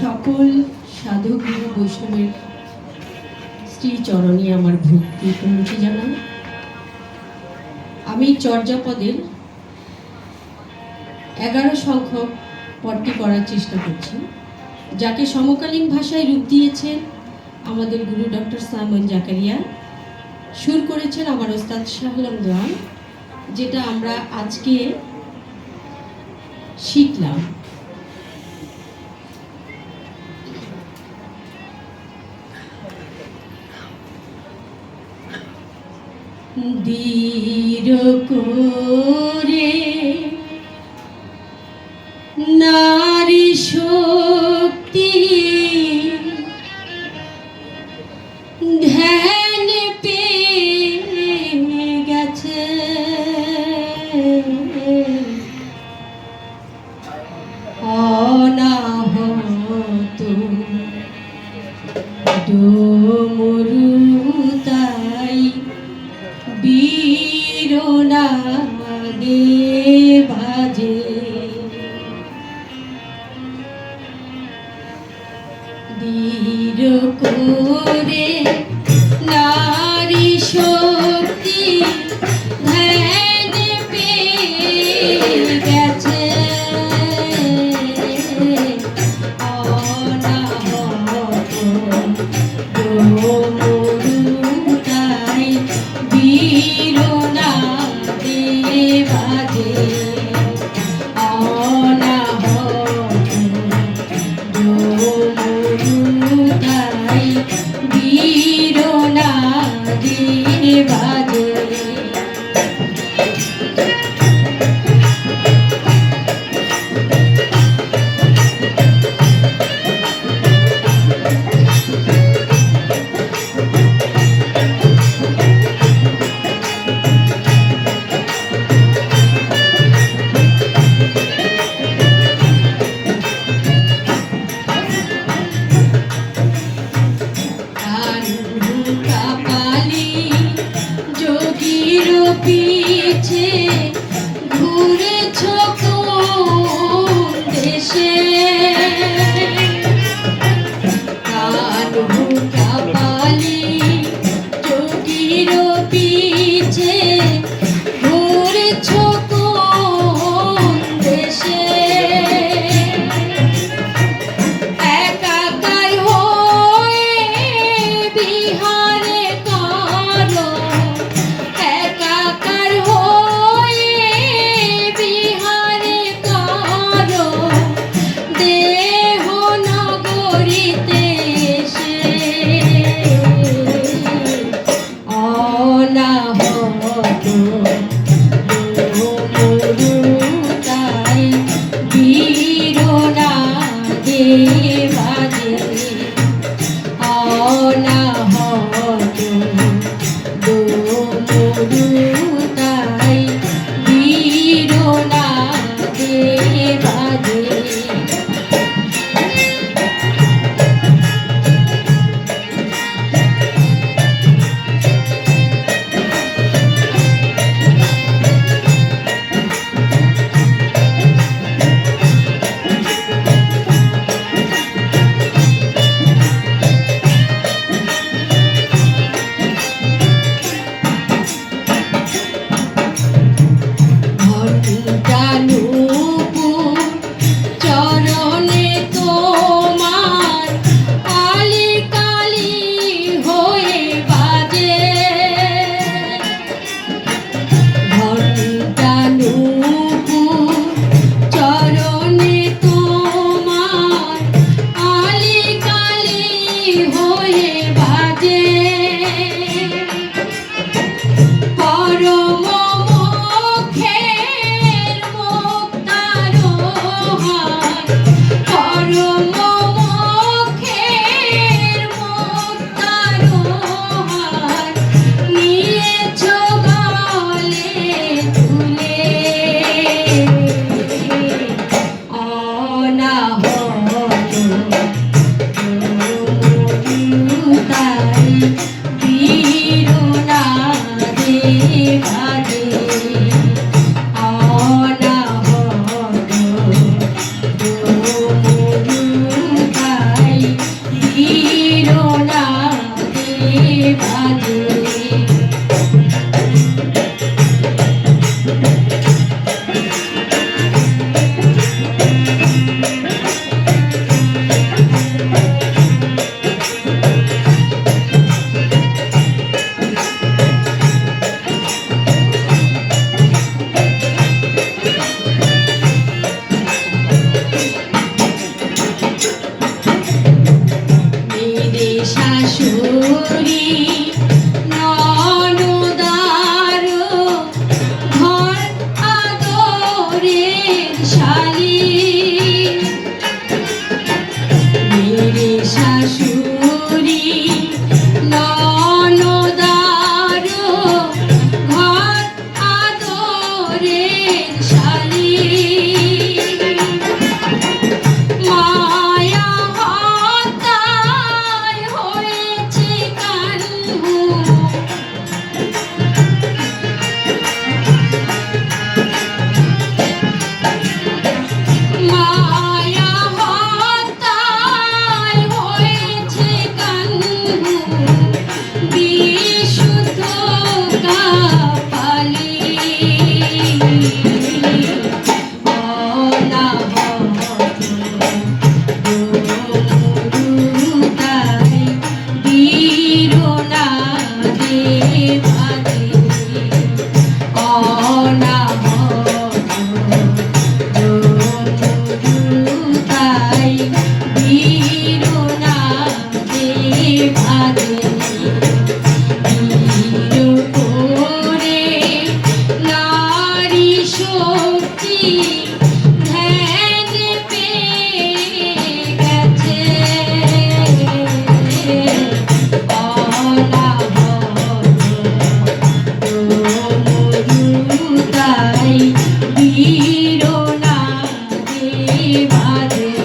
সকল সাধক গুরু বৈষ্ণবের শ্রী চরণে আমার ভক্তি প্রণতি জানাই আমি চর্যাপদের এগারো সংখ্যক পদটি করার চেষ্টা করছি। যাকে সমকালীন ভাষায় রূপ দিয়েছেন আমাদের গুরু ডক্টর সাইমন জাকারিয়া, সুর করেছেন আমার ওস্তাদ শাহলম দোয়ান যেটা আমরা আজকে শিখলাম। দীর করে নারী শক্তি ধ্যান পেয়ে গেছে। অনাহত ডোমরু Ooh. ശൂരി ಮಾತೆ